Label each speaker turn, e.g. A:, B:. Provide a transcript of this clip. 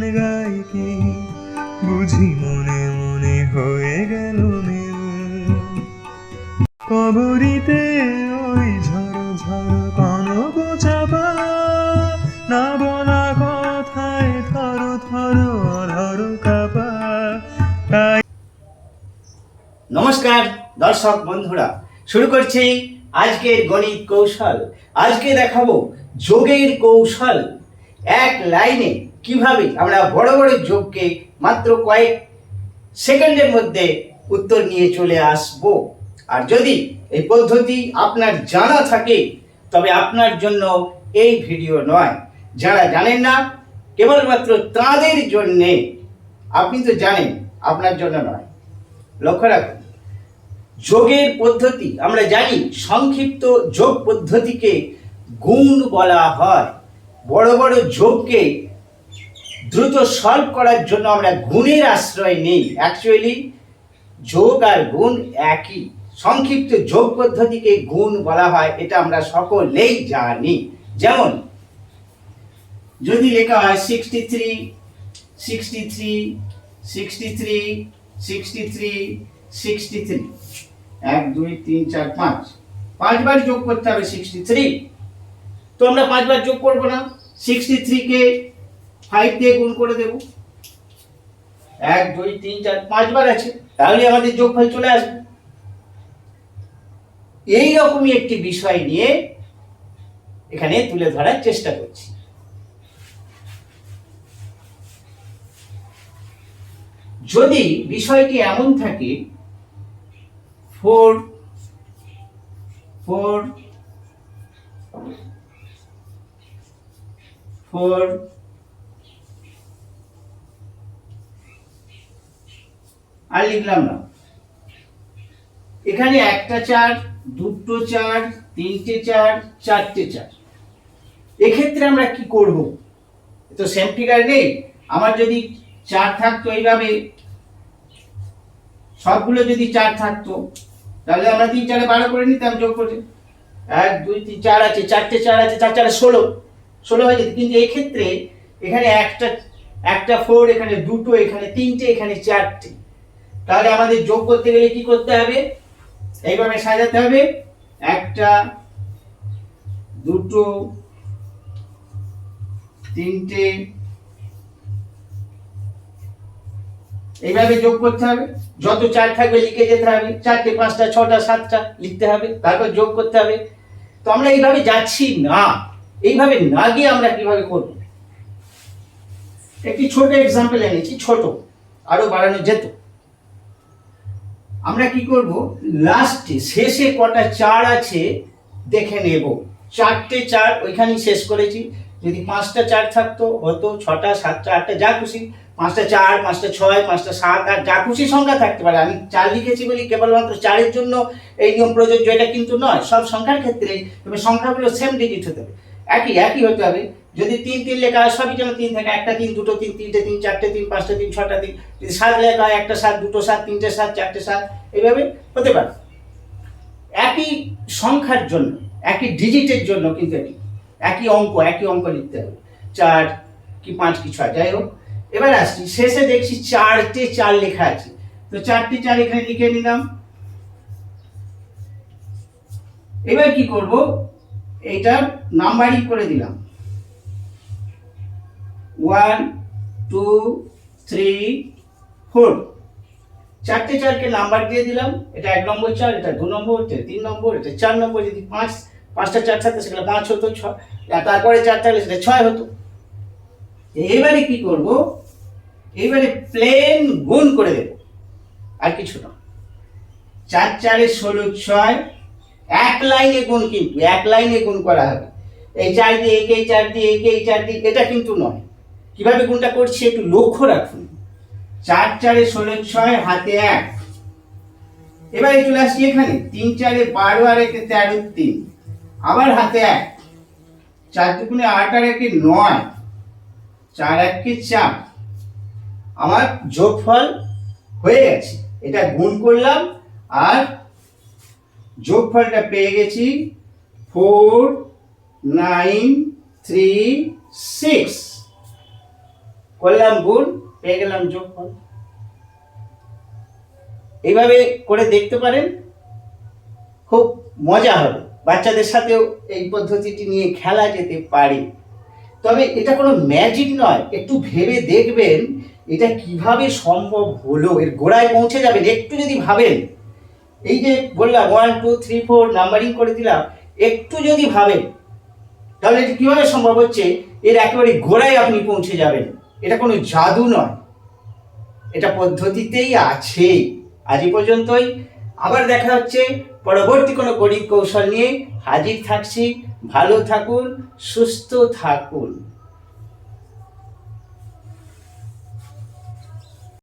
A: গান গাই কি বুঝি মনে মনে হয়ে গেল কবরিতে ওই ঝড় ঝড় কনক চাপা না বলা কথায় থর থর অধর কাপা। তাই
B: নমস্কার দর্শক বন্ধুরা, শুরু করছি আজকের গণিত কৌশল। আজকে দেখাবো যোগের কৌশল। এক লাইনে কীভাবে আমরা বড় বড় যোগকে মাত্র কয়েক সেকেন্ডের মধ্যে উত্তর নিয়ে চলে আসব। আর যদি এই পদ্ধতি আপনার জানা থাকে, তবে আপনার জন্য এই ভিডিও নয়। যারা জানেন না, কেবলমাত্র তাঁদের জন্যে, আপনি তো জানেন, আপনার জন্য নয়। লক্ষ্য রাখুন, যোগের পদ্ধতি, আমরা জানি সংক্ষিপ্ত যোগ পদ্ধতিকে গুণ বলা হয়। বড় বড় যোগকে দ্রুত সলভ করার জন্য আমরা গুণের আশ্রয় নেই। অ্যাকচুয়ালি যোগ আর গুণ একই। সংক্ষিপ্ত যোগ পদ্ধতিকে গুণ বলা হয়, এটা আমরা সকলেই জানি। যেমন, যদি লেখা হয় sixty three sixty three sixty three sixty three sixty three এক, দুই, তিন, চার, পাঁচ। পাঁচবার যোগ করতে হবে সিক্সটি থ্রি তো আমরা পাঁচবার যোগ করব না। সিক্সটি থ্রিকে ফাইভ দিয়ে গুণ করে দেব। এক, দুই, তিন, চার, পাঁচবার আছে। তাহলে আমাদের যোগফল চলে আসবে। এই রকমই একটি বিষয় নিয়ে এখানে তুলে ধরার চেষ্টা করছি। যদি বিষয়টি এমন থাকে ফোর ফোর ফোর আর লিখলাম না। এখানে একটা চার, দুটো চার, তিনটে চার, চারটে চার। এক্ষেত্রে আমরা কি করব? তো সেম ফিগার নেই। আমার যদি চার থাকতো এইভাবে, সবগুলো যদি চার থাকতো, তাহলে আমরা তিন চারে বারো করে নিতাম যোগ করে। এক, দুই, তিন, চার আছে, চারটে চার আছে, চার চারে ষোলো। ষোলো হয়ে যেত। কিন্তু এক্ষেত্রে এখানে একটা একটা ফোর এখানে দুটো, এখানে তিনটে, এখানে চারটে। তাহলে আমাদের যোগ করতে গেলে কি করতে হবে? এইভাবে সাজাতে হবে। একটা, দুটো, তিনটে, এইভাবে যোগ করতে হবে। যত চার থাকবে লিখে যেতে হবে। চারটে, পাঁচটা, ছটা, সাতটা লিখতে হবে। তারপর যোগ করতে হবে। তো আমরা এইভাবে যাচ্ছি না। এইভাবে না গিয়ে আমরা কীভাবে করব? একটি ছোট এক্সাম্পল এনেছি, ছোট। আরও বাড়ানো যেত। আমরা কি করব? লাস্টে শেষে কটা চার আছে দেখে নেব। চারটে চার ওইখানেই শেষ করেছি। যদি পাঁচটা চার থাকতো হয়তো ছটা, সাতটা, আটটা, যা খুশি। পাঁচটা চার, পাঁচটা ছয়, পাঁচটা সাত, আট, যা খুশি সংখ্যা থাকতে পারে। আমি চার লিখেছি বলি কেবলমাত্র চারের জন্য এই নিয়ম প্রযোজ্য, এটা কিন্তু নয়। সব সংখ্যার ক্ষেত্রে তবে সংখ্যাগুলো সেম ডিজিট হতে হবে। একই একই হতে হবে। যদি তিন তিন লেখা হয়, সবই যেন তিন থাকে। একটা তিন, দুটো তিন, তিনটে তিন, চারটে তিন, পাঁচটা তিন, ছটা তিন। যদি সাত লেখা হয়, একটা সাত, দুটো সাত, তিনটে সাত, চারটে সাত, এইভাবে হতে পারে। একই সংখ্যার জন্য, একই ডিজিটের জন্য কিন্তু এটি একই অঙ্ক একই অঙ্ক লিখতে হবে। চার কি পাঁচ কি ছয়, যাই হোক। এবার আসছি, শেষে দেখছি চারটে চার লেখা আছে। তো চারটে চার এখানে লিখে নিলাম। এবার কি করব? এইটা নাম্বারিং করে দিলাম। One, two, three, four. চারটে চারকে নাম্বার দিয়ে দিলাম। এটা এক নম্বর চার, এটা দু নম্বর, এটা তিন নম্বর, এটা চার নম্বর, যদি পাঁচ, পাঁচটা চার থাকতো সেখানে পাঁচ হতো, ছয়। তারপরে চার থাকলে সেটা ছয় হতো। এবারে কি করব? এবারে প্লেন গুণ করে দেব। আর কিছু না। চার চারে ষোলো, ছয় এক লাইনে গুণ কিন্তু, এক লাইনে গুণ করা হবে। এই চার দিয়ে, একে এই চার দিয়ে, একে এই চার দিয়ে, এটা কিন্তু নয়। কীভাবে গুণটা করছি একটু লক্ষ্য রাখুন। চার চারে ষোলো ছয়, হাতে এক। এবারে চলে আসছি এখানে। তিন চারে বারো আর একে তেরো তিন। আবার হাতে এক। চার দুগুণে আট আর একে নয়। চার এককে চার। আমার যোগফল হয়ে গেছে। এটা গুণ করলাম আর যোগফলটা পেয়ে গেছি ফোর নাইন থ্রি সিক্স। করলাম গুণ পেয়ে গেলাম যোগফল। এইভাবে করে দেখতে পারেন, খুব মজা হবে। বাচ্চাদের সাথেও এই পদ্ধতিটি নিয়ে খেলা যেতে পারে। তবে এটা কোনো ম্যাজিক নয়, একটু ভেবে দেখবেন এটা কীভাবে সম্ভব হলো। এর গোড়ায় পৌঁছে যাবেন, একটু যদি ভাবেন। এই যে বললাম one two three four numbering করে দিলাম, একটু যদি ভাবেন, তাহলে এটা কীভাবে সম্ভব হচ্ছে? এর একেবারে গোড়ায় আপনি পৌঁছে যাবেন। এটা কোনো জাদু নয়। এটা পদ্ধতিতেই আছে। আজ এই পর্যন্তই। আবার দেখা হচ্ছে পরবর্তী কোনো গরিব কৌশল নিয়ে। হাজির থাকছি। ভালো থাকুন, সুস্থ থাকুন।